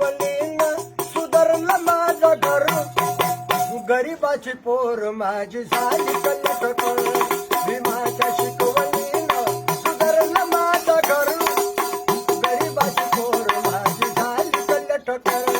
सावलीन सुधारलं माझं घर. गरीबाची पोर माझी झाली कलटकर भीमाच्या शिकवलीन सुधारलं माझं घर. गरीबाची पोर माझी झाली कलटकर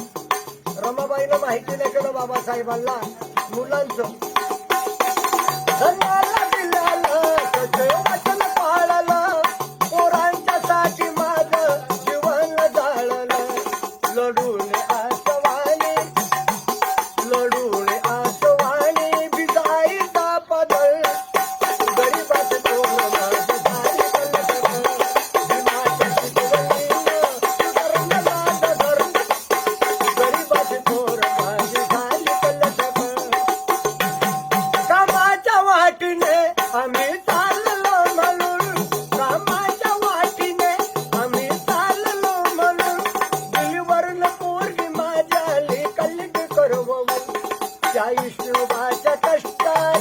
रमाबाईनं माहिती नाही केलं बाबासाहेबांना. मुलांचं. विष्णुदा च कष्टा